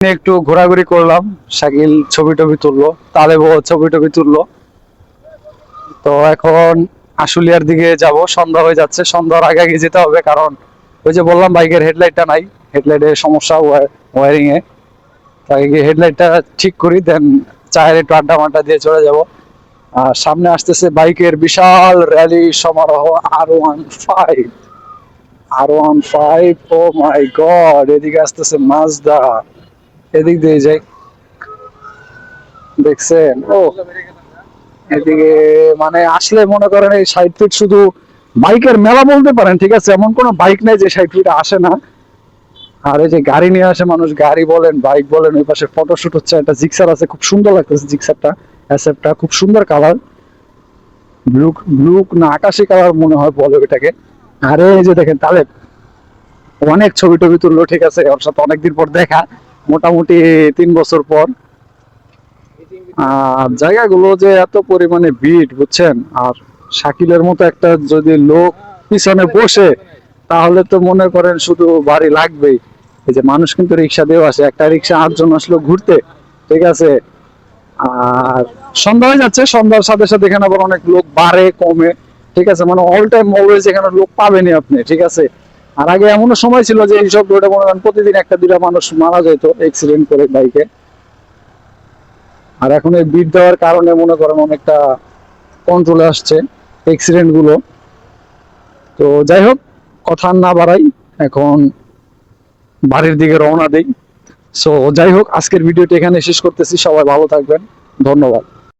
একটু ঘোরাঘুরি করলাম। শাকিল ছবি টবি তুললো তালেবও ছবি টবি তুললো। তো এখন আশুলিয়ার দিকে যাব, সন্ধ্যা হয়ে যাচ্ছে। সন্ধ্যার আগে আগে যেতে হবে কারণ ওই যে বললাম বাইকের হেডলাইটটা নাই হেডলাইটের সমস্যা ওয়ারিং এ তাই গিয়ে হেডলাইটটা ঠিক করি দেন চায়ের একটু আড্ডা মাড্ডা দিয়ে চলে যাব। আর সামনে আসতেছে বাইকের বিশাল র্যালি সমারোহ R one five R one five O my god এদিকে আসতেছে মাজদা এদিক দিয়ে যাই। দেখছেন? ও, এদিকে মানে আসলে মনে করেন এই সাইড ফিট শুধু বাইকের মেলা বলতে পারেন, ঠিক আছে? এমন কোনো বাইক নেই যে সাইড ফিট আসে না। আর এই যে গাড়ি নিয়ে আসে মানুষ, গাড়ি বলেন, বাইক বলেন, ওই পাশে ফটোশুট হচ্ছে, একটা জিক্সার আছে, খুব সুন্দর লাগতেছে জিক্সারটা অ্যাসেপটা খুব সুন্দর কালার ব্লু ব্লু না, আকাশি কালার মনে হয় বলে ওইটাকে। আরে এই যে দেখেন তাহলে অনেক ছবি টবি তুললো, ঠিক আছে? ওর সাথে অনেকদিন পর দেখা। মোটামুটি তিন বছর পর। আর জায়গাগুলো যে এত পরিমাণে ভিড়, বুঝছেন? আর শাকিলের মতো একটা যদি লোক পিছনে বসে, তাহলে তো মনে করেন শুধু বাড়ি লাগবেই। এই যে মানুষ কিন্তু রিক্সা দিয়েও আসে। একটা রিক্সা আটজন আসলো ঘুরতে, ঠিক আছে? আর সন্ধ্যা হয়ে যাচ্ছে, সন্ধ্যার সাথে সাথে এখানে আবার অনেক লোক বাড়ে, কমে, ঠিক আছে? মানে অল টাইম অলওয়েজ এখানে লোক পাবেনই আপনি, ঠিক আছে? আর আগে এমনও সময় ছিল যে এইসব রোডে মনে করেন প্রতিদিন একটা দুটা মানুষ মারা যেত অ্যাক্সিডেন্ট করে বাইকে। আর এখন এই বিট দেওয়ার কারণে মনে করেন অনেকটা কন্ট্রোলে আসছে অ্যাক্সিডেন্টগুলো। তো যাই হোক, কথা না বাড়াই, এখন বাড়ির দিকে রওনা দেই। সো যাই হোক, আজকের ভিডিওটি এখানে শেষ করতেছি, সবাই ভালো থাকবেন, ধন্যবাদ।